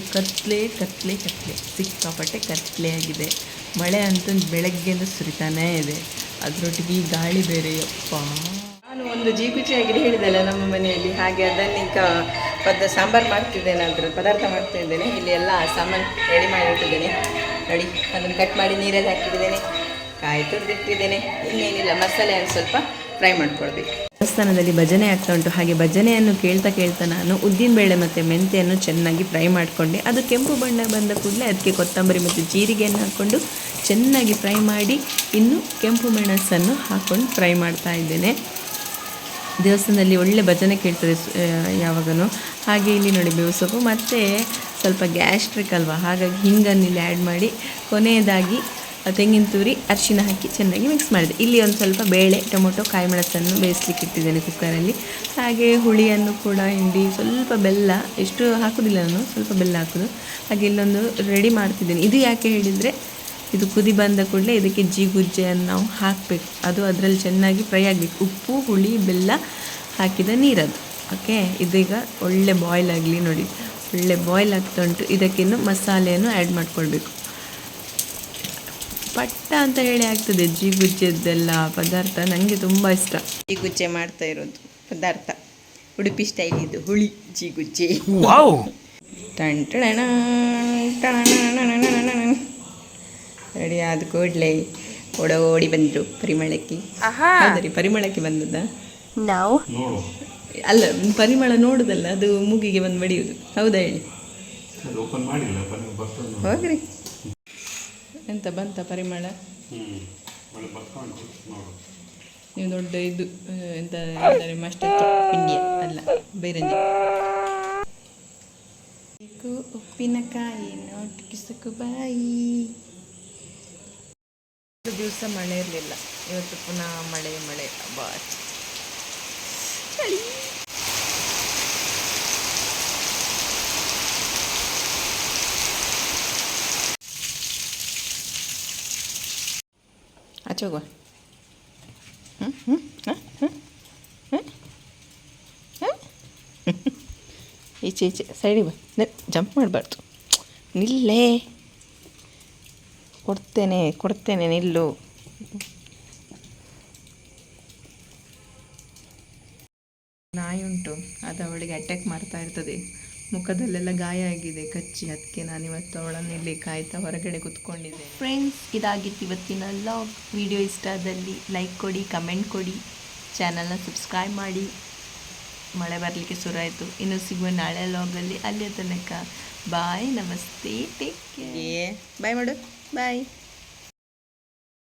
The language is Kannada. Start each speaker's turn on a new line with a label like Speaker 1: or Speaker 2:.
Speaker 1: ಇವತ್ತು ಕತ್ಲೆ ಕತ್ಲೆ ಕತ್ಲೆ. ಸಿಕ್ಕಾಪಟ್ಟೆ ಕತ್ಲೆ ಆಗಿದೆ. ಮಳೆ ಅಂತೂ ಬೆಳಗ್ಗೆಯಿಂದ ಸುರಿತಾನೇ ಇದೆ. ಅದರೊಟ್ಟಿಗೆ ಗಾಳಿ ಬೇರೆ, ಯಪ್ಪ.
Speaker 2: ನಾನು ಒಂದು ಜೀಗುಚಿ ಆಗಿದೆ ಹೇಳಿದಲ್ಲ ನಮ್ಮ ಮನೆಯಲ್ಲಿ, ಹಾಗೆ ಅದನ್ನೀಗ ಪದ ಸಾಂಬಾರು ಮಾಡ್ತಿದ್ದೇನೆ, ಅದರ ಪದಾರ್ಥ ಮಾಡ್ತಾ ಇದ್ದೇನೆ. ಇಲ್ಲಿ ಎಲ್ಲ ಸಾಮಾನು ರೆಡಿ ಮಾಡಿಟ್ಟಿದ್ದೇನೆ. ನೋಡಿ, ಅದನ್ನು ಕಟ್ ಮಾಡಿ ನೀರಲ್ಲಿ ಹಾಕಿಟ್ಟಿದ್ದೇನೆ. ಕಾಯಿ ತುರಿದಿಟ್ಟಿದ್ದೇನೆ. ಇನ್ನೇನಿಲ್ಲ, ಮಸಾಲೆ ಮಸಾಲೆಯನ್ನು ಸ್ವಲ್ಪ ಫ್ರೈ ಮಾಡ್ಕೊಳ್ಬೇಕು.
Speaker 1: ದೇವಸ್ಥಾನದಲ್ಲಿ ಭಜನೆ ಆಗ್ತಾ ಉಂಟು. ಹಾಗೆ ಭಜನೆಯನ್ನು ಕೇಳ್ತಾ ಕೇಳ್ತಾ ನಾನು ಉದ್ದಿನಬೇಳೆ ಮತ್ತು ಮೆಂತೆಯನ್ನು ಚೆನ್ನಾಗಿ ಫ್ರೈ ಮಾಡಿಕೊಂಡೆ. ಅದು ಕೆಂಪು ಬಣ್ಣ ಬಂದ ಕೂಡಲೇ ಅದಕ್ಕೆ ಕೊತ್ತಂಬರಿ ಮತ್ತು ಜೀರಿಗೆಯನ್ನು ಹಾಕ್ಕೊಂಡು ಚೆನ್ನಾಗಿ ಫ್ರೈ ಮಾಡಿ ಇನ್ನು ಕೆಂಪು ಮೆಣಸನ್ನು ಹಾಕ್ಕೊಂಡು ಫ್ರೈ ಮಾಡ್ತಾ ಇದ್ದೇನೆ. ದೇವಸ್ಥಾನದಲ್ಲಿ ಒಳ್ಳೆ ಭಜನೆ ಕೇಳ್ತದೆ ಯಾವಾಗಲೂ ಹಾಗೆ ಇಲ್ಲಿ ನೋಡಿ ಬೇವು ಸೊಪ್ಪು ಮತ್ತು ಸ್ವಲ್ಪ ಗ್ಯಾಸ್ಟ್ರಿಕ್ ಅಲ್ವಾ? ಹಾಗಾಗಿ ಹಿಂಗನ್ನು ಇಲ್ಲಿ ಆ್ಯಡ್ ಮಾಡಿ ಕೊನೆಯದಾಗಿ ತೆಂಗಿನ ತುರಿ ಅರಿಶಿನ ಹಾಕಿ ಚೆನ್ನಾಗಿ ಮಿಕ್ಸ್ ಮಾಡಿದೆ. ಇಲ್ಲಿ ಒಂದು ಸ್ವಲ್ಪ ಬೇಳೆ, ಟೊಮೊಟೊ ಕಾಯಿ ಮೆಣಸನ್ನು ಬೇಯಿಸ್ಲಿಕ್ಕೆ ಇಟ್ಟಿದ್ದೇನೆ ಕುಕ್ಕರಲ್ಲಿ. ಹಾಗೆ ಹುಳಿಯನ್ನು ಕೂಡ, ಹಿಂಡಿ, ಸ್ವಲ್ಪ ಬೆಲ್ಲ, ಎಷ್ಟು ಹಾಕೋದಿಲ್ಲ ನಾನು, ಸ್ವಲ್ಪ ಬೆಲ್ಲ ಹಾಕೋದು. ಹಾಗೆ ಇಲ್ಲೊಂದು ರೆಡಿ ಮಾಡ್ತಿದ್ದೇನೆ. ಇದು ಯಾಕೆ ಹೇಳಿದರೆ, ಇದು ಕುದಿ ಬಂದ ಕೂಡಲೇ ಇದಕ್ಕೆ ಜೀಗುಜ್ಜೆಯನ್ನು ನಾವು ಹಾಕಬೇಕು. ಅದು ಅದರಲ್ಲಿ ಚೆನ್ನಾಗಿ ಫ್ರೈ ಆಗಬೇಕು. ಉಪ್ಪು, ಹುಳಿ, ಬೆಲ್ಲ ಹಾಕಿದ ನೀರದು. ಓಕೆ? ಇದೀಗ ಒಳ್ಳೆ ಬಾಯ್ಲ್ ಆಗಲಿ ನೋಡಿ. ಒಳ್ಳೆ ಬಾಯ್ಲ್ ಆಗ್ತಾ ಉಂಟು. ಇದಕ್ಕಿನ್ನು ಮಸಾಲೆಯನ್ನು ಆ್ಯಡ್ ಮಾಡ್ಕೊಳ್ಬೇಕು. ಪಟ್ಟ ಅಂತ ಹೇಳಿ ಆಗ್ತದೆ ಜೀಗುಜ್ಜೆದ್ದೆಲ್ಲ ಪದಾರ್ಥ ನನಗೆ ತುಂಬ ಇಷ್ಟ.
Speaker 2: ಜೀಗುಜ್ಜೆ ಮಾಡ್ತಾ ಇರೋದು ಪದಾರ್ಥ. ಉಡುಪಿ ಸ್ಟೈಲ್ ಇದು ಹುಳಿ ಜೀಗುಜ್ಜೆ ಟಣ್. ರೆಡಿ ಆದ ಕೂಡಲೇ ಓಡ ಓಡಿ ಬಂದರು ಪರಿಮಳಕ್ಕೆ ಸರಿ ಪರಿಮಳಕ್ಕೆ ಬಂದದ್ದ
Speaker 3: ನಾವು
Speaker 2: ಅಲ್ಲ ಪರಿಮಳ ನೋಡುದಲ್ಲ ಅದು ಮೂಗಿಗೆ ಬಂದು ಬಡಿಯುದು ಹೌದಾ ಹೇಳಿ ಹೋಗ್ರಿ ಎಂತ ಬಂತ ಪರಿಮಳ? ನೀವು ದೊಡ್ಡ ಇದು ಎಂತ ಹೇಳ್ತಾರೆ ಮಸ್ಟರ್ ಪಿಂಡಿಯ ಅಲ್ಲ ಬೇರೆ ಉಪ್ಪಿನಕಾಯಿ ನೋಟಿಸಕು ಬಾಯಿ.
Speaker 1: ಒಂದು ದಿವಸ ಮಳೆ ಇರಲಿಲ್ಲ. ಇವತ್ತು ಪುನಃ ಮಳೆ ಮಳೆ. ಬಾ.
Speaker 2: ಆಚೆ ಹೋಗುವ ಈಚೆ ಈಚೆ ಸೈಡಿಗೆ ಬಾ ಜಂಪ್ ಮಾಡಬಾರ್ದು ನಿಲ್ಲೇ ಕೊಡ್ತೇನೆ ಕೊಡ್ತೇನೆ ನಿಲ್ಲು
Speaker 1: ನಾಯಿ ಉಂಟು. ಅದು ಅವಳಿಗೆ ಅಟ್ಯಾಕ್ ಮಾಡ್ತಾ ಇರ್ತದೆ. ಮುಖದಲ್ಲೆಲ್ಲ ಗಾಯ ಆಗಿದೆ ಕಚ್ಚಿ ಅದಕ್ಕೆ ನಾನು ಇವತ್ತು ಅವಳನ್ನು ಇಲ್ಲಿ ಕಾಯ್ತಾ ಹೊರಗಡೆ ಕುತ್ಕೊಂಡಿದ್ದೆ ಫ್ರೆಂಡ್ಸ್ ಇದಾಗಿತ್ತು ಇವತ್ತಿನ ಲಾಗ್ ವಿಡಿಯೋ ಇಷ್ಟ ಆದಲ್ಲಿ ಲೈಕ್ ಕೊಡಿ ಕಮೆಂಟ್ ಕೊಡಿ. ಚಾನಲ್ನ ಸಬ್ಸ್ಕ್ರೈಬ್ ಮಾಡಿ. ಮಳೆ ಬರಲಿಕ್ಕೆ ಶುರು ಆಯಿತು ಇನ್ನು ಸಿಗುವ ನಾಳೆ ಲಾಗಲ್ಲಿ ಅಲ್ಲಿಯ ತನಕ. ಬಾಯ್ ನಮಸ್ತೆ. ಟೇಕ್ ಕೇರ್
Speaker 2: ಬಾಯ್ ಮಾಡು. ಬಾಯ್